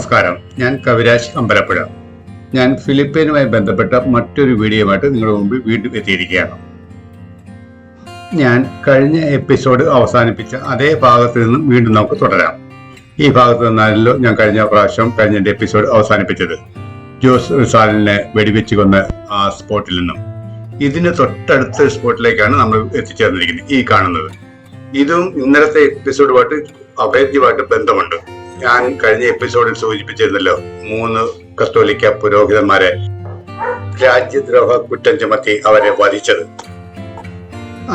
നമസ്കാരം. ഞാൻ കവിരാജ് അമ്പലപ്പുഴ. ഞാൻ ഫിലിപ്പൈനുമായി ബന്ധപ്പെട്ട മറ്റൊരു വീഡിയോയുമായിട്ട് നിങ്ങളുടെ മുമ്പിൽ വീണ്ടും എത്തിയിരിക്കുകയാണ്. ഞാൻ കഴിഞ്ഞ എപ്പിസോഡ് അവസാനിപ്പിച്ച അതേ ഭാഗത്ത് നിന്നും വീണ്ടും നമുക്ക് തുടരാം. ഈ ഭാഗത്ത് നിന്നാണല്ലോ ഞാൻ കഴിഞ്ഞ പ്രാവശ്യം കഴിഞ്ഞ എപ്പിസോഡ് അവസാനിപ്പിച്ചത്. ജോസ് റിസാലിനെ വെടിവെച്ച് കൊന്ന ആ സ്പോട്ടിൽ നിന്നും. ഇതിന് തൊട്ടടുത്ത സ്പോട്ടിലേക്കാണ് നമ്മൾ എത്തിച്ചേർന്നിരിക്കുന്നത് ഈ കാണുന്നത്. ഇതും ഇന്നലത്തെ എപ്പിസോഡുമായിട്ട് അഭേദ്യമായിട്ട് ബന്ധമുണ്ട്. ഞാൻ കഴിഞ്ഞ എപ്പിസോഡിൽ സൂചിപ്പിച്ചിരുന്നല്ലോ മൂന്ന് കത്തോലിക്ക പുരോഹിതന്മാരെ രാജ്യദ്രോഹ കുറ്റം ചുമത്തി അവരെ വധിച്ചത്.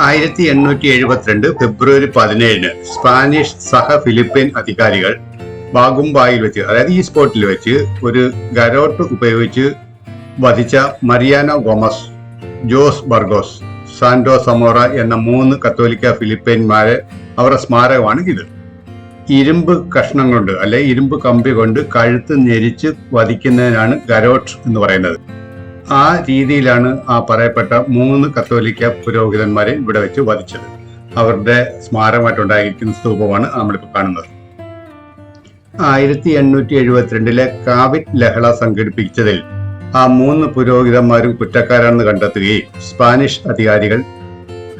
ആയിരത്തി എണ്ണൂറ്റി എഴുപത്തിരണ്ട് ഫെബ്രുവരി പതിനേഴിന് സ്പാനിഷ് സഹ ഫിലിപ്പീൻ അധികാരികൾ ബാഗുംബായിൽ വെച്ച് അതായത് ഈ സ്പോട്ടിൽ വെച്ച് ഒരു ഗരോട്ട് ഉപയോഗിച്ച് വധിച്ച Mariano Gomez Jose Burgos Jacinto Zamora എന്ന മൂന്ന് കത്തോലിക്ക ഫിലിപ്പൈൻമാരെ അവരുടെ സ്മാരകമാണ് ഇത്. ഇരുമ്പ് കഷ്ണം കൊണ്ട് അല്ലെ ഇരുമ്പ് കമ്പി കൊണ്ട് കഴുത്ത് ഞെരിച്ച് വധിക്കുന്നതിനാണ് ഗരോട്ട് എന്ന് പറയുന്നത്. ആ രീതിയിലാണ് ആ പറയപ്പെട്ട മൂന്ന് കത്തോലിക്ക പുരോഹിതന്മാരെ ഇവിടെ വെച്ച് വധിച്ചത്. അവരുടെ സ്മാരകമായിട്ടുണ്ടായിരിക്കുന്ന സ്തൂപമാണ് നമ്മളിപ്പോൾ കാണുന്നത്. ആയിരത്തി എണ്ണൂറ്റി എഴുപത്തിരണ്ടിലെ കാവിറ്റ് ലഹള സംഘടിപ്പിച്ചതിൽ ആ മൂന്ന് പുരോഹിതന്മാരും കുറ്റക്കാരാണെന്ന് കണ്ടെത്തുകയും സ്പാനിഷ് അധികാരികൾ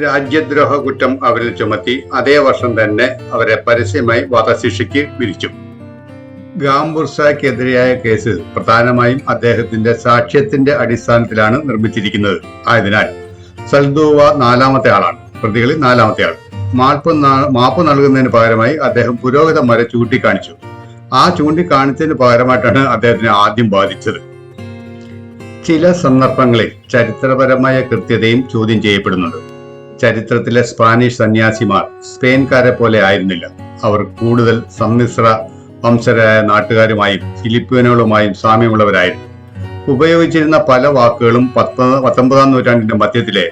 രാജ്യദ്രോഹ കുറ്റം അവരിൽ ചുമത്തി അതേ വർഷം തന്നെ അവരെ പരസ്യമായി വധശിക്ഷയ്ക്ക് വിരിച്ചു ഗാംബുർസയ്ക്കെതിരെയായ കേസ് പ്രധാനമായും അദ്ദേഹത്തിന്റെ സാക്ഷ്യത്തിന്റെ അടിസ്ഥാനത്തിലാണ് നിർമ്മിച്ചിരിക്കുന്നത്. ആയതിനാൽ സൽദൂവ നാലാമത്തെ ആളാണ്. പ്രതികളിൽ നാലാമത്തെ ആൾ. മാപ്പ് മാപ്പ് നൽകുന്നതിന് പകരമായി അദ്ദേഹം പുരോഹിതന്മാരെ ചൂണ്ടിക്കാണിച്ചു. ആ ചൂണ്ടിക്കാണിച്ചതിന് പകരമായിട്ടാണ് അദ്ദേഹത്തിനെ ആദ്യം ബാധിച്ചത്. ചില സന്ദർഭങ്ങളിൽ ചരിത്രപരമായ കൃത്യതയും ചോദ്യം ചെയ്യപ്പെടുന്നുണ്ട്. ചരിത്രത്തിലെ സ്പാനിഷ് സന്യാസിമാർ സ്പെയിൻകാരെ പോലെ ആയിരുന്നില്ല. അവർ കൂടുതൽ സമ്മിശ്ര വംശരായ നാട്ടുകാരുമായും ഫിലിപ്പീനുകളുമായും സാമ്യമുള്ളവരായിരുന്നു. ഉപയോഗിച്ചിരുന്ന പല വാക്കുകളും പത്ത് പത്തൊമ്പതാം നൂറ്റാണ്ടിന്റെ മധ്യത്തിലെ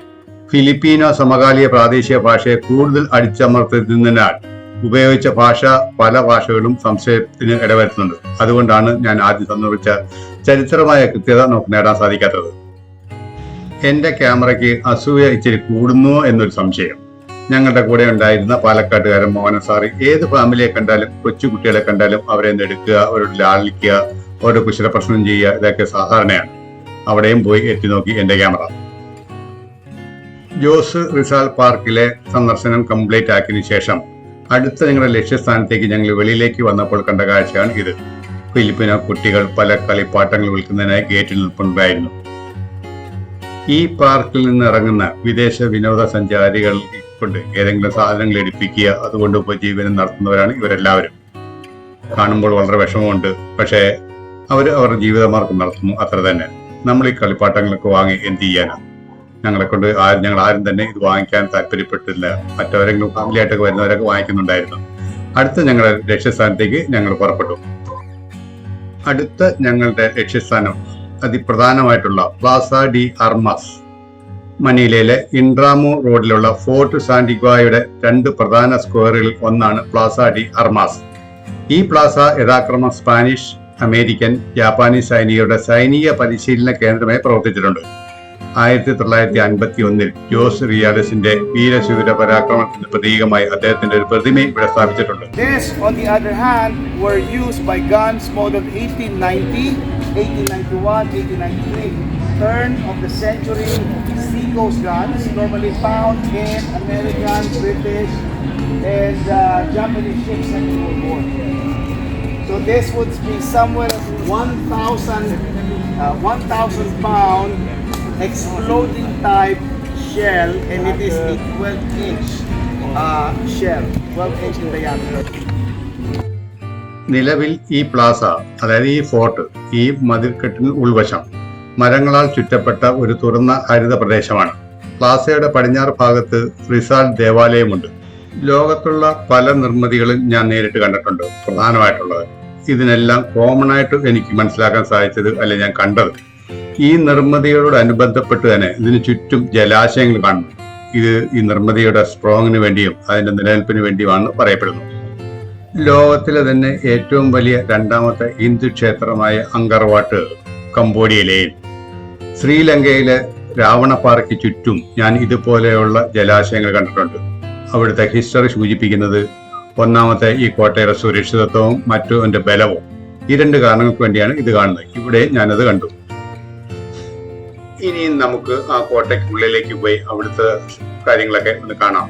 ഫിലിപ്പീനോ സമകാലിക പ്രാദേശിക ഭാഷയെ കൂടുതൽ അടിച്ചമർത്തുന്നതിനാൽ ഉപയോഗിച്ച ഭാഷ പല ഭാഷകളും സംശയത്തിന് ഇടവരുത്തുന്നുണ്ട്. അതുകൊണ്ടാണ് ഞാൻ ആദ്യം സന്ദർഭിച്ച ചരിത്രമായ കൃത്യത നമുക്ക് നേടാൻ സാധിക്കാത്തത്. എന്റെ ക്യാമറയ്ക്ക് അസൂയ ഇച്ചിരി കൂടുന്നോ എന്നൊരു സംശയം. ഞങ്ങളുടെ കൂടെ ഉണ്ടായിരുന്ന പാലക്കാട്ടുകാരൻ മോഹന സാറി ഏത് ഫാമിലിയെ കണ്ടാലും കൊച്ചു കുട്ടികളെ കണ്ടാലും അവരെ എടുക്കുക അവരോട് ലാളിക്കുക അവരുടെ കുശല പ്രശ്നം ചെയ്യുക ഇതൊക്കെ സാധാരണയാണ്. അവിടെയും പോയി എത്തി നോക്കി എന്റെ ക്യാമറ. ജോസ് റിസാൽ പാർക്കിലെ സന്ദർശനം കംപ്ലീറ്റ് ആക്കിയതിനു ശേഷം അടുത്ത ഞങ്ങളുടെ ലക്ഷ്യസ്ഥാനത്തേക്ക് ഞങ്ങൾ വെളിയിലേക്ക് വന്നപ്പോൾ കണ്ട കാഴ്ചയാണ് ഇത്. ഫിലിപ്പിനോ കുട്ടികൾ പല കളിപ്പാട്ടങ്ങൾ വിൽക്കുന്നതിനായി ഗേറ്റിൽ നിൽപ്പുണ്ടായിരുന്നു. ഈ പാർക്കിൽ നിന്ന് ഇറങ്ങുന്ന വിദേശ വിനോദസഞ്ചാരികൾ കൊണ്ട് ഏതെങ്കിലും സാധനങ്ങൾ എടുപ്പിക്കുക അതുകൊണ്ട് ഉപജീവനം നടത്തുന്നവരാണ് ഇവരെല്ലാവരും. കാണുമ്പോൾ വളരെ വിഷമമുണ്ട്. പക്ഷേ അവർ അവരുടെ ജീവിതമാർഗം നടത്തുന്നു. അത്ര തന്നെ. നമ്മൾ ഈ കളിപ്പാട്ടങ്ങളൊക്കെ വാങ്ങി എന്ത് ചെയ്യാനാ? ഞങ്ങളെ കൊണ്ട് ആരും ഞങ്ങൾ ആരും തന്നെ ഇത് വാങ്ങിക്കാൻ താല്പര്യപ്പെട്ടില്ല. മറ്റവരെങ്കിലും ഫാമിലി ആയിട്ടൊക്കെ വരുന്നവരൊക്കെ വാങ്ങിക്കുന്നുണ്ടായിരുന്നു. അടുത്ത ഞങ്ങളുടെ ലക്ഷ്യസ്ഥാനത്തേക്ക് ഞങ്ങൾ പുറപ്പെട്ടു. അടുത്ത ഞങ്ങളുടെ ലക്ഷ്യസ്ഥാനം അതിപ്രധാനമായിട്ടുള്ള പ്ലാസ ഡി അർമാസ്. മനീലയിലെ ഇൻട്രാമു റോഡിലുള്ള ഫോർട്ട് സാന്റിഗ്വായുടെ രണ്ട് പ്രധാന സ്ക്വയറുകളിൽ ഒന്നാണ് പ്ലാസ ഡി അർമാസ്. ഈ പ്ലാസ യഥാക്രമം സ്പാനിഷ് അമേരിക്കൻ ജാപ്പാനീസ് സൈനികരുടെ സൈനിക പരിശീലന കേന്ദ്രമായി പ്രവർത്തിച്ചിട്ടുണ്ട്. ആയിരത്തി തൊള്ളായിരത്തി അൻപത്തി ഒന്നിൽ ജോസ് റിയാഡസിന്റെ വീരശൂര പരാക്രമത്തിന്റെ പ്രതീകമായി അദ്ദേഹത്തിന്റെ ഒരു പ്രതിമയും ഇവിടെ സ്ഥാപിച്ചിട്ടുണ്ട് This, on the other hand, were used by guns modeled 1890, 1891, 1893. Turn of the century Seacoast guns, normally found in American, British, and uh, Japanese ships in the World War. So this would be somewhere 1,000 uh, 1,000 pound exploding type shell, and it is a 12 inch uh, shell, 12 inch in diameter. നിലവിൽ ഈ Plaza അതായത് ഈ fort ഈ മതിൽക്കെട്ടിന് ഉൾവശം മരങ്ങളാൽ ചുറ്റപ്പെട്ട ഒരു തുറന്ന ഹരിത പ്രദേശമാണ്. പ്ലാസയുടെ പടിഞ്ഞാറ് ഭാഗത്ത് റിസാൽ ദേവാലയമുണ്ട്. ലോകത്തുള്ള പല നിർമ്മിതികളും ഞാൻ നേരിട്ട് കണ്ടിട്ടുണ്ട് പ്രധാനമായിട്ടുള്ളത്. ഇതിനെല്ലാം കോമൺ ആയിട്ട് എനിക്ക് മനസ്സിലാക്കാൻ സാധിച്ചത് അല്ലെ ഞാൻ കണ്ടത്? ഈ നിർമ്മിതിയോട് അനുബന്ധപ്പെട്ട് തന്നെ ഇതിന് ചുറ്റും ജലാശയങ്ങൾ കാണുന്നു. ഇത് ഈ നിർമ്മിതിയുടെ സ്ട്രോങ്ങിന് വേണ്ടിയും അതിന്റെ നിലനിൽപ്പിന് വേണ്ടിയുമാണ് പറയപ്പെടുന്നത്. ലോകത്തിലെ തന്നെ ഏറ്റവും വലിയ രണ്ടാമത്തെ ഹിന്ദു ക്ഷേത്രമായ അങ്കർവാട്ട് കംബോഡിയയിലെയും ശ്രീലങ്കയിലെ രാവണപ്പാറയ്ക്ക് ചുറ്റും ഞാൻ ഇതുപോലെയുള്ള ജലാശയങ്ങൾ കണ്ടിട്ടുണ്ട്. അവിടുത്തെ ഹിസ്റ്ററി സൂചിപ്പിക്കുന്നത് ഒന്നാമത്തെ ഈ കോട്ടയുടെ സുരക്ഷിതത്വവും മറ്റു ബലവും. ഈ രണ്ട് കാരണങ്ങൾക്ക് വേണ്ടിയാണ് ഇത് കാണുന്നത്. ഇവിടെ ഞാനത് കണ്ടു. ഇനിയും നമുക്ക് ആ കോട്ടയ്ക്കുള്ളിലേക്ക് പോയി അവിടുത്തെ കാര്യങ്ങളൊക്കെ ഒന്ന് കാണാം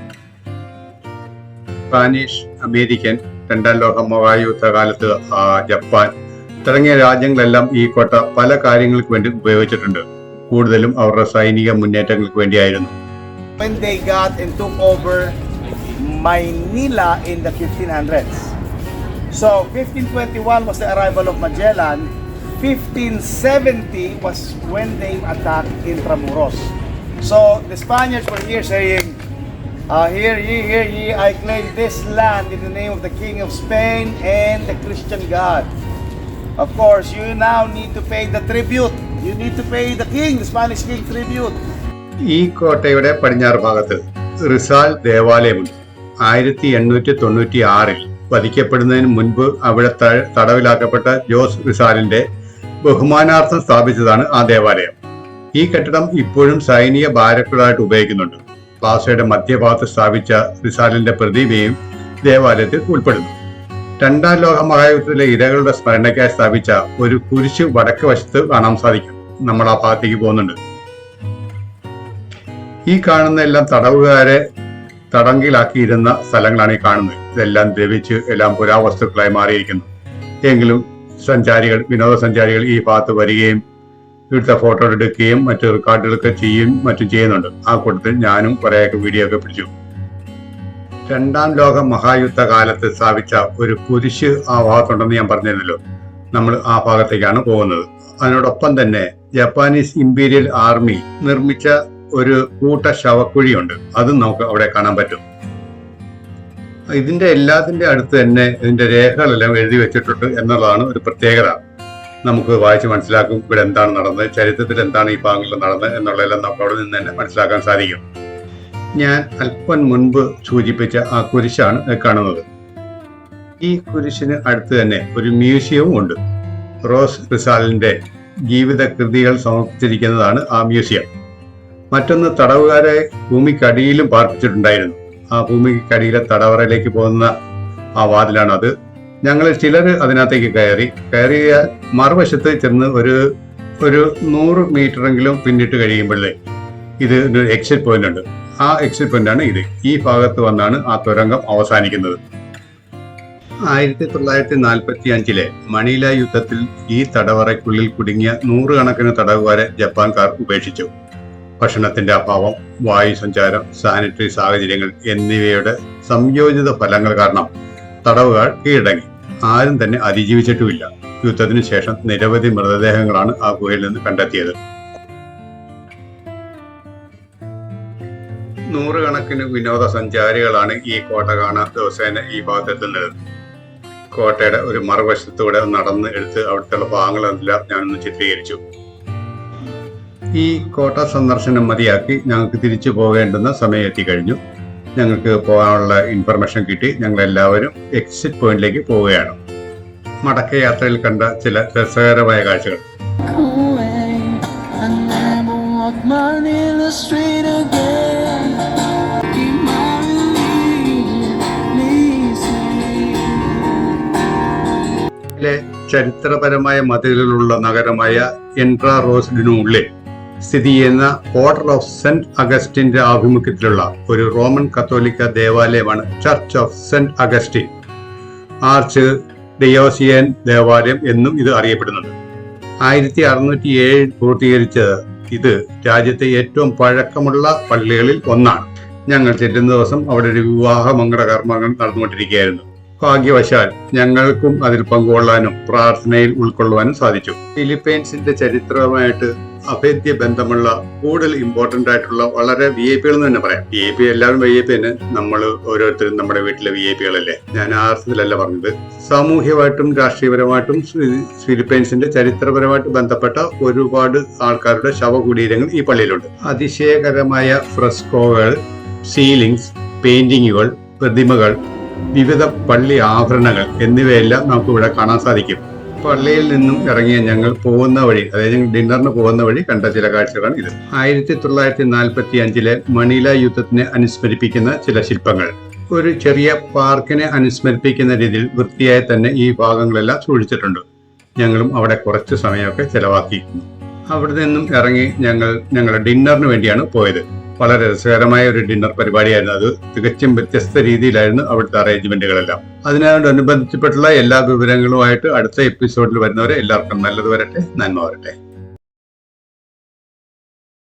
സ്പാനിഷ് അമേരിക്കൻ രണ്ടാം ലോക മഹായുദ്ധ കാലത്ത് ജപ്പാൻ തുടങ്ങിയ രാജ്യങ്ങളെല്ലാം ഈ കോട്ട പല കാര്യങ്ങൾക്ക് വേണ്ടി ഉപയോഗിച്ചിട്ടുണ്ട് കൂടുതലും അവരുടെ സൈനിക മുന്നേറ്റങ്ങൾക്ക് വേണ്ടിയായിരുന്നു when they got and took over Maynila in the 1500s. So 1521 was the arrival of Magellan. 1570 was when they attacked Intramuros. So the Spaniards were here saying, uh, "Here ye, here ye, I claim this land in the name of the King of Spain and the Christian God." Of course, you now need to pay the tribute. You need to pay the king, the Spanish king tribute. ഈ കോട്ടയുടെ പടിഞ്ഞാറ് ഭാഗത്ത് റിസാൽ ദേവാലയമുണ്ട് ആയിരത്തി എണ്ണൂറ്റി തൊണ്ണൂറ്റി ആറിൽ വധിക്കപ്പെടുന്നതിന് മുൻപ് അവിടെ തടവിലാക്കപ്പെട്ട ജോസ് റിസാലിന്റെ ബഹുമാനാർത്ഥം സ്ഥാപിച്ചതാണ് ആ ദേവാലയം. ഈ കെട്ടിടം ഇപ്പോഴും സൈനിക ബാരക്കുകളായിട്ട് ഉപയോഗിക്കുന്നുണ്ട്. പ്ലാസയുടെ മധ്യഭാഗത്ത് സ്ഥാപിച്ച റിസാലിന്റെ പ്രതിമയും ദേവാലയത്തിൽ ഉൾപ്പെടുന്നു. രണ്ടാം ലോക മഹായുദ്ധത്തിലെ ഇരകളുടെ സ്മരണയ്ക്കായി സ്ഥാപിച്ച ഒരു കുരിശ് വടക്ക് വശത്ത് കാണാൻ സാധിക്കും. നമ്മൾ ആ ഭാഗത്തേക്ക് പോകുന്നുണ്ട്. ഈ കാണുന്ന എല്ലാം തടവുകാരെ തടങ്കിലാക്കിയിരുന്ന സ്ഥലങ്ങളാണ് ഈ കാണുന്നത്. ഇതെല്ലാം ദ്രവിച്ച് എല്ലാം പുരാവസ്തുക്കളായി മാറിയിരിക്കുന്നു. എങ്കിലും സഞ്ചാരികൾ വിനോദസഞ്ചാരികൾ ഈ ഭാഗത്ത് വരികയും ഇവിടുത്തെ ഫോട്ടോ എടുക്കുകയും മറ്റു റെക്കോർഡുകളൊക്കെ ചെയ്യും മറ്റും ചെയ്യുന്നുണ്ട്. ആ കൂട്ടത്തിൽ ഞാനും കുറേയൊക്കെ വീഡിയോ ഒക്കെ പിടിച്ചു. രണ്ടാം ലോക മഹായുദ്ധ കാലത്ത് സ്ഥാപിച്ച ഒരു കുരിശ് ആ ഭാഗത്തുണ്ടെന്ന് ഞാൻ പറഞ്ഞിരുന്നല്ലോ. നമ്മൾ ആ ഭാഗത്തേക്കാണ് പോകുന്നത്. അതിനോടൊപ്പം തന്നെ ജപ്പാനീസ് ഇമ്പീരിയൽ ആർമി നിർമ്മിച്ച ഒരു കൂട്ട ശവക്കുഴിയുണ്ട്. അതും നമുക്ക് അവിടെ കാണാൻ പറ്റും. ഇതിന്റെ എല്ലാത്തിന്റെ അടുത്ത് തന്നെ ഇതിന്റെ രേഖകളെല്ലാം എഴുതി വെച്ചിട്ടുണ്ട് എന്നുള്ളതാണ് ഒരു പ്രത്യേകത. നമുക്ക് വായിച്ച് മനസ്സിലാക്കും ഇവിടെ എന്താണ് നടന്നത് ചരിത്രത്തിൽ എന്താണ് ഈ ഭാഗങ്ങളിൽ നടന്നത് എന്നുള്ളതെല്ലാം നമുക്ക് അവിടെ നിന്ന് തന്നെ മനസ്സിലാക്കാൻ സാധിക്കും. ഞാൻ അല്പം മുൻപ് സൂചിപ്പിച്ച ആ കുരിശാണ് കാണുന്നത്. ഈ കുരിശിന് അടുത്ത് തന്നെ ഒരു മ്യൂസിയവും ഉണ്ട്. റോസ് റിസാലിന്റെ ജീവിത കൃതികൾ സമർപ്പിച്ചിരിക്കുന്നതാണ് ആ മ്യൂസിയം. മറ്റൊന്ന് തടവുകാരെ ഭൂമിക്കടിയിലും പാർപ്പിച്ചിട്ടുണ്ടായിരുന്നു. ആ ഭൂമിക്കടിയിലെ തടവറയിലേക്ക് പോകുന്ന ആ വാതിലാണ് അത് ഞങ്ങൾ ചിലർ അതിനകത്തേക്ക് കയറി കയറിയ മറുവശത്ത് ചെന്ന് ഒരു ഒരു നൂറ് മീറ്ററെങ്കിലും പിന്നിട്ട് കഴിയുമ്പോഴേ ഇത് എക്സിറ്റ് പോയിന്റ് ഉണ്ട്. ആ എക്സിറ്റ് പോയിന്റ് ആണ് ഇത്. ഈ ഭാഗത്ത് വന്നാണ് ആ തുരങ്കം അവസാനിക്കുന്നത്. ആയിരത്തി തൊള്ളായിരത്തി നാൽപ്പത്തി അഞ്ചിലെ മണീല യുദ്ധത്തിൽ ഈ തടവറയ്ക്കുള്ളിൽ കുടുങ്ങിയ നൂറുകണക്കിന് തടവുകാരെ ജപ്പാൻകാർ ഉപേക്ഷിച്ചു. ഭക്ഷണത്തിന്റെ അഭാവം വായു സഞ്ചാരം സാനിറ്ററി സാഹചര്യങ്ങൾ എന്നിവയുടെ സംയോജിത ഫലങ്ങൾ കാരണം തടവുകാർ കീഴടങ്ങി. ആരും തന്നെ അതിജീവിച്ചിട്ടുമില്ല. യുദ്ധത്തിന് ശേഷം നിരവധി മൃതദേഹങ്ങളാണ് ആ ഗുഹയിൽ നിന്ന് കണ്ടെത്തിയത്. നൂറുകണക്കിന് വിനോദസഞ്ചാരികളാണ് ഈ കോട്ട കാണാൻ ദിവസേന ഈ ഭാഗത്തെത്തുന്നത്. കോട്ടയുടെ ഒരു മറുവശത്തൂടെ നടന്ന് എടുത്ത് അവിടുത്തെ ഭാഗങ്ങളെല്ലാം ഞാനൊന്ന് ചിത്രീകരിച്ചു. ഈ കോട്ട സന്ദർശനം മതിയാക്കി ഞങ്ങൾക്ക് തിരിച്ചു പോകേണ്ടുന്ന സമയം എത്തിക്കഴിഞ്ഞു. ഞങ്ങൾക്ക് പോകാനുള്ള ഇൻഫർമേഷൻ കിട്ടി. ഞങ്ങൾ എല്ലാവരും എക്സിറ്റ് പോയിന്റിലേക്ക് പോവുകയാണ്. മടക്ക യാത്രയിൽ കണ്ട ചില രസകരമായ കാഴ്ചകൾ. ചരിത്രപരമായ മതിലുള്ള നഗരമായ എൻട്രാ റോസിഡിനുള്ളിൽ സ്ഥിതി ചെയ്യുന്ന ഓർഡർ ഓഫ് സെന്റ് അഗസ്റ്റിന്റെ ആഭിമുഖ്യത്തിലുള്ള ഒരു റോമൻ കത്തോലിക്ക ദേവാലയമാണ് church of Saint Augustine. Archdiocesan ദേവാലയം എന്നും ഇത് അറിയപ്പെടുന്നുണ്ട്. ആയിരത്തി അറുന്നൂറ്റി ഏഴിൽ പൂർത്തീകരിച്ചത് ഇത് രാജ്യത്തെ ഏറ്റവും പഴക്കമുള്ള പള്ളികളിൽ ഒന്നാണ്. ഞങ്ങൾ ചെല്ലുന്ന ദിവസം അവിടെ ഒരു വിവാഹ മംഗള കർമ്മങ്ങൾ നടന്നുകൊണ്ടിരിക്കുകയായിരുന്നു. ഭാഗ്യവശാൽ ഞങ്ങൾക്കും അതിൽ പങ്കുകൊള്ളാനും പ്രാർത്ഥനയിൽ ഉൾക്കൊള്ളുവാനും സാധിച്ചു. ഫിലിപ്പൈൻസിന്റെ ചരിത്രവുമായിട്ട് അഭേദ്യ ബന്ധമുള്ള കൂടുതൽ ഇമ്പോർട്ടന്റ് ആയിട്ടുള്ള വളരെ വി ഐ പികൾ എന്ന് തന്നെ പറയാം. വി ഐ പി എല്ലാവരും വി ഐ പി തന്നെ. നമ്മൾ ഓരോരുത്തരും നമ്മുടെ വീട്ടിലെ വി ഐ പികളല്ലേ ഞാൻ ആ അർത്ഥത്തിലല്ല പറഞ്ഞത്. സാമൂഹ്യമായിട്ടും രാഷ്ട്രീയപരമായിട്ടും ഫിലിപ്പൈൻസിന്റെ ചരിത്രപരമായിട്ട് ബന്ധപ്പെട്ട ഒരുപാട് ആൾക്കാരുടെ ശവകുടീരങ്ങൾ ഈ പള്ളിയിലുണ്ട്. അതിശയകരമായ ഫ്രസ്കോകൾ സീലിംഗ്സ് പെയിന്റിങ്ങുകൾ പ്രതിമകൾ വിവിധ പള്ളി ആഭരണങ്ങൾ എന്നിവയെല്ലാം നമുക്ക് ഇവിടെ കാണാൻ സാധിക്കും. പള്ളിയിൽ നിന്നും ഇറങ്ങിയ ഞങ്ങൾ പോകുന്ന വഴി അതായത് ഞങ്ങൾ ഡിന്നറിന് പോകുന്ന വഴി കണ്ട ചില കാഴ്ചകളാണ് ഇത്. ആയിരത്തി തൊള്ളായിരത്തി നാൽപ്പത്തി അഞ്ചിലെ മണില യുദ്ധത്തിനെ അനുസ്മരിപ്പിക്കുന്ന ചില ശില്പങ്ങൾ. ഒരു ചെറിയ പാർക്കിനെ അനുസ്മരിപ്പിക്കുന്ന രീതിയിൽ വൃത്തിയായി തന്നെ ഈ ഭാഗങ്ങളെല്ലാം സൂക്ഷിച്ചിട്ടുണ്ട്. ഞങ്ങളും അവിടെ കുറച്ച് സമയമൊക്കെ ചെലവാക്കിയിരുന്നു. അവിടെ നിന്നും ഇറങ്ങി ഞങ്ങൾ ഞങ്ങളുടെ ഡിന്നറിന് വേണ്ടിയാണ് പോയത്. വളരെ രസകരമായ ഒരു ഡിന്നർ പരിപാടിയായിരുന്നു അത്. തികച്ചും വ്യത്യസ്ത രീതിയിലായിരുന്നു അവിടുത്തെ അറേഞ്ച്മെന്റുകളെല്ലാം. അതിനോടനുബന്ധിച്ചിട്ടുള്ള എല്ലാ വിവരങ്ങളുമായിട്ട് അടുത്ത എപ്പിസോഡിൽ വരുന്നവരെ എല്ലാവർക്കും നല്ലത് വരട്ടെ നന്മ വരട്ടെ.